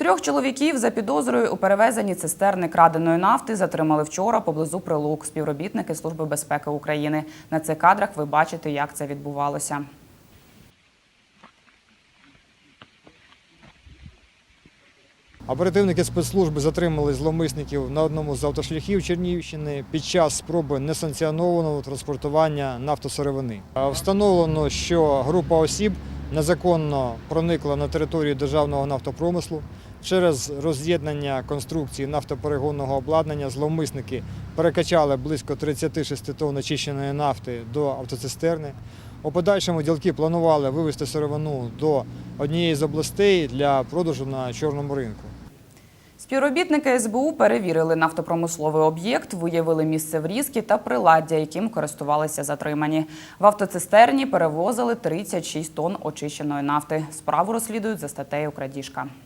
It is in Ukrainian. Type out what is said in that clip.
Трьох чоловіків за підозрою у перевезенні цистерни краденої нафти затримали вчора поблизу Прилук співробітники Служби безпеки України. На цих кадрах ви бачите, як це відбувалося. Оперативники спецслужби затримали зловмисників на одному з автошляхів Чернігівщини під час спроби несанкціонованого транспортування нафтосировини. Встановлено, що група осіб незаконно проникла на територію державного нафтопромислу. Через роз'єднання конструкції нафтоперегонного обладнання зловмисники перекачали близько 36 тонн очищеної нафти до автоцистерни. У подальшому ділки планували вивезти сировину до однієї з областей для продажу на чорному ринку. Співробітники СБУ перевірили нафтопромисловий об'єкт, виявили місце врізки та приладдя, яким користувалися затримані. В автоцистерні перевозили 36 тонн очищеної нафти. Справу розслідують за статтею крадіжка.